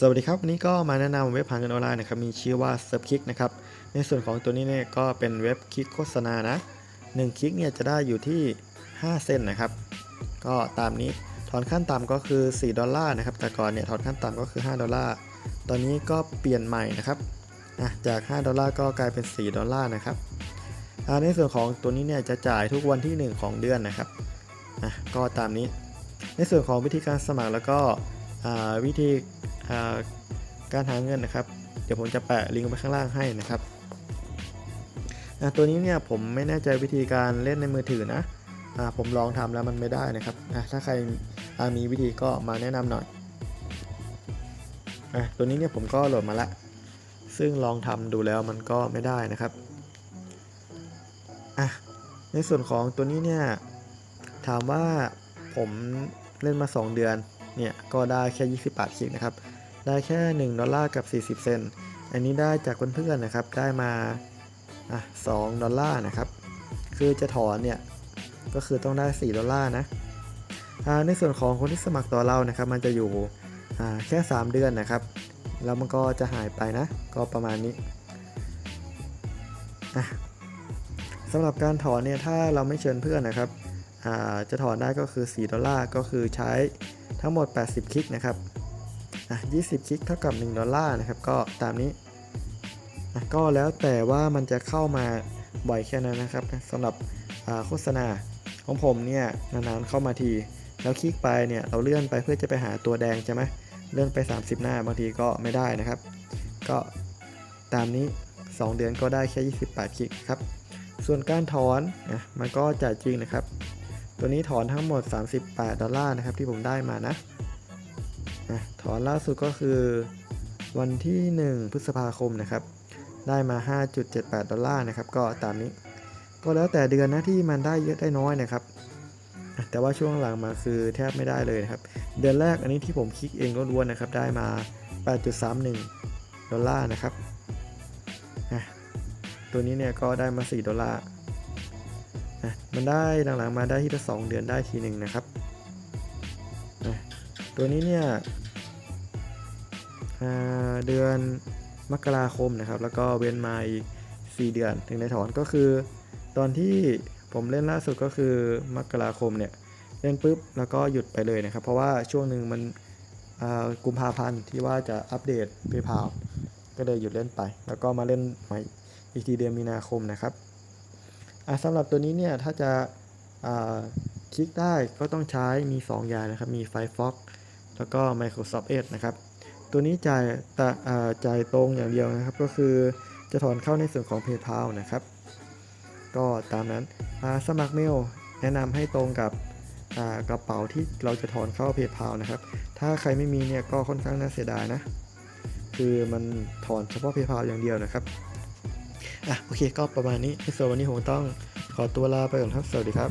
สวัสดีครับ วันนี้ก็มาแนะนำเว็บหาเงินออนไลน์นะครับมีชื่อว่า s u r f k i c k นะครับในส่วนของตัวนี้เนี่ยก็เป็นเว็บคลิกโฆษณานะ1คลิกเนี่ยจะได้อยู่ที่ 5 เซนนะครับ ก็ตามนี้ถอนขั้นต่ำก็คือ 4 ดอลลาร์นะครับ แต่ก่อนเนี่ยถอนขั้นต่ำก็คือ 5 ดอลลาร์ ตอนนี้ก็เปลี่ยนใหม่นะครับจาก 5 ดอลลาร์ก็กลายเป็น 4 ดอลลาร์นะครับในส่วนของตัวนี้เนี่ยจะจ่ายทุกวันที่ 1 ของเดือนนะครับก็ตามนี้ ในส่วนของวิธีการสมัครแล้วก็วิธี การหาเงินนะครับ เดี๋ยวผมจะแปะลิงก์ไว้ข้างล่างให้นะครับตัวนี้เนี่ยผมไม่แน่ใจวิธีการเล่นในมือถือนะอผมลองทำแล้วมันไม่ได้นะครับถ้าใครมีวิธีก็มาแนะนำหน่อยอตัวนี้เนี่ยผมก็โหลดมาละซึ่งลองทำดูแล้วมันก็ไม่ได้นะครับในส่วนของตัวนี้เนี่ยถามว่าผมเล่นมา 2 เดือนเนี่ยก็ได้แค่ 20 บาทคลิกนะครับ ได้แค่ 1 ดอลลาร์กับ 40 เซนต์อันนี้ได้จากเพื่อนๆนะครับ ได้มาอะ2ดอลลาร์นะครับ คือจะถอนเนี่ย ก็คือต้องได้ 4 ดอลลาร์นะในส่วนของคนที่สมัครต่อเรานะครับ มันจะอยู่แค่ 3 เดือนนะครับ แล้วมันก็จะหายไปนะ ก็ประมาณนี้สำหรับการถอนเนี่ยถ้าเราไม่เชิญเพื่อนนะครับจะถอนได้ก็คือ 4 ดอลลาร์ก็คือใช้ทั้งหมด 80 คลิกนะครับ อะ20 คลิกเท่ากับ 1 ดอลลาร์นะครับ ก็ตามนี้อะก็แล้วแต่ว่ามันจะเข้ามาบ่อยแค่นั้นนะครับสำหรับโฆษณาของผมเนี่ยนานๆเข้ามาที แล้วคลิกไปเนี่ยเราเลื่อนไปเพื่อจะไปหาตัวแดงใช่ไหมเลื่อนไป 30 หน้าบางทีก็ไม่ได้นะครับ ก็ตามนี้ 2 เดือนก็ได้แค่ 28 คลิกครับ ส่วนการถอนนะมันก็จ่ายจริงนะครับ ตัวนี้ถอนทั้งหมด 38 ดอลลาร์นะครับที่ผมได้มานะ นะถอนล่าสุดก็คือวันที่ 1 พฤษภาคมนะครับ ได้มา 5.78 ดอลลาร์นะครับ ก็ตามนี้ ก็แล้วแต่เดือนนะที่มันได้เยอะได้น้อยนะครับ แต่ว่าช่วงหลังมาคือแทบไม่ได้เลยนะครับ เดือนแรกอันนี้ที่ผมคลิกเองล้วนนะครับ ได้มา 8.31 ดอลลาร์นะครับ ตัวนี้เนี่ยก็ได้มา 4 ดอลลาร์อะมันได้หลังๆมาได้ที่ละ2เดือนได้ทีหนึ่งนะครับ ตัวนี้เนี่ยเดือนมกราคมนะครับ แล้วก็เว้นมาอีก 4 เดือนถึงได้ถอนก็คือ ตอนที่ผมเล่นล่าสุดก็คือมกราคมเนี่ยเล่นปุ๊บแล้วก็หยุดไปเลยนะครับ เพราะว่าช่วงหนึ่งมันกุมภาพันธ์ที่ว่าจะอัปเดต PayPal ก็เลยหยุดเล่นไป แล้วก็มาเล่นใหม่อีกทีเดือนมีนาคมนะครับสำหรับตัวนี้เนี่ยถ้าจะคลิกได้ก็ต้องใช้มี 2 อย่างนะครับ มี Firefox แล้วก็ Microsoft Edge นะครับ ตัวนี้จ่ายตจ่ายตรงอย่างเดียวนะครับ ก็คือจะถอนเข้าในส่วนของ PayPal นะครับ ก็ตามนั้นอ่าสมัครเมลแนะนำให้ตรงกับกระเป๋าที่เราจะถอนเข้าเพจพาวนะครับ ถ้าใครไม่มีเนี่ยก็ค่อนข้างน่าเสียดายนะ คือมันถอนเฉพาะเพจพาวอย่างเดียวนะครับ อะโอเคก็ประมาณนี้ในส่วนวันนี้ผมต้องขอตัวลาไปก่อนครับ สวัสดีครับ